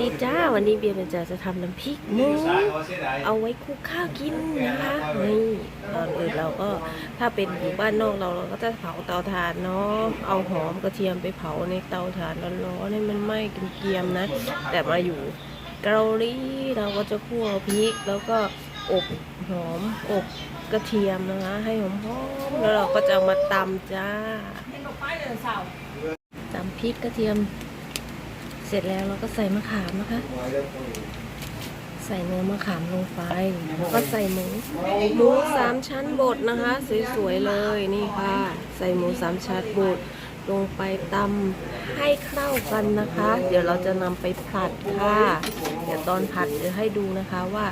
ดีจ้าวันนี้เบียร์เบนจาจะทำน้ำพริกหมูเอาไว้คลุกข้าวกินนะคะนี่ตอนอื่นเราก็ถ้าเป็นอยู่บ้านนอกเราเราก็จะเผาเตาถ่านเนาะเอาหอมกระเทียมไปเผาในเตาถ่านร้อนๆให้มันไหม้เกรียมๆนะ แต่มาอยู่เกาหลีเราก็จะคั่วพริกแล้วก็อบหอมอบกระเทียมนะคะให้หอมๆแล้วเราก็จะเอามาตำจ้าตำพริกกระเทียมเส ร็จแล้วเราก็ใส่มะขามนะคะ ใส่เนื้อมะขามลงไปแล้วก็ใส่หมูหมูสามชั้นบดนะคะ สวยๆเลยนี่ค่ะ ใส่หมูสามชั้นบดลงไปตำให้เข้ากันนะคะ เดี๋ยวเราจะนำไปผัดค่ะเดี๋ยวตอนผัดจะให้ดูนะคะว่า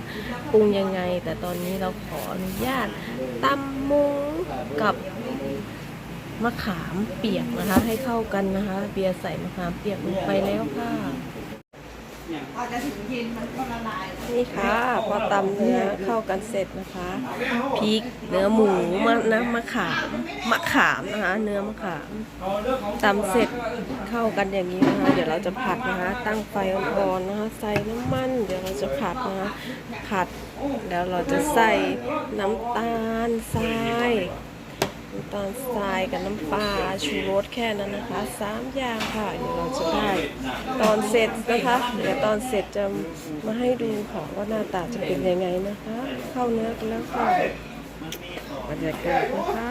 ปรุงยังไง แต่ตอนนี้เราขออนุญาตตำหมูกับ มะขามเปียกนะคะ ให้เข้ากันนะคะ เบียร์ใส่มะขามเปียกลงไปแล้วค่ะพอจะถึงเย็นมันก็ละลายนี่ค่ะ พอตำเนื้อเข้ากันเสร็จนะคะพริกเนื้อหมูมะนะมะขามมะขามนะคะ เนื้อมะขามตำเสร็จเข้ากันอย่างนี้นะคะ เดี๋ยวเราจะผัดนะคะ ตั้งไฟอ่อนๆนะคะ ใส่น้ำมัน เดี๋ยวเราจะผัดนะคะผัดแล้วเราจะใส่น้ำตาลทรายำตาลทรายกับน้ำปลาชูรสแค่นั้นนะคะสามอย่างค่ะเดี๋ยวเราจะได้ตอนเสร็จนะคะเดี๋ยวตอนเสร็จจะมาให้ดูค่ะว่าหน้าตาจะเป็นยังไงนะคะ เข้าเนื้อกันแล้วค่ะบรรยากาศนะคะ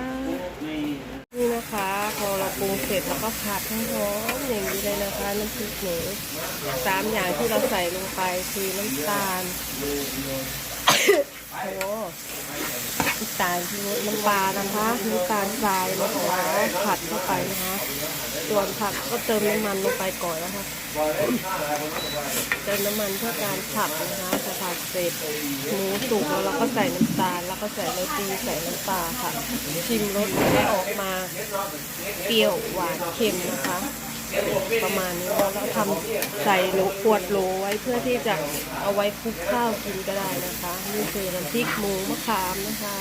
นี่นะคะพอเราปรุงเสร็จแล้วก็ผัดให้หอมอย่างนี้เลยนะคะน้ำพริกหมูสามอย่างที่เราใส่ลงไปคือน้ำตาลโอ้ น้ำตาลที่น้ำปลานะคะน้ำตาลทรายนะคะผัดเข้าไปนะคะส่วนผักก็เติมน้ำมันลงไปก่อนนะคะเติมน้ำมันเพื่อการผัดนะคะพอผัดเสร็จหมูสุกแล้วเราก็ใส่น้ำตาล แล้วก็ใส่โรตีใส่น้ำปลาค่ะ ชิมรสให้ออกมาเปรี้ยวหวานเค็มนะคะ ประมาณนี้แล้วเราทำใส่โหลขวดโหลไว้เพื่อที่จะเอาไว้คลุกข้าวกินก็ได้นะคะนี่คือน้ำพริกหมูมะขามนะคะ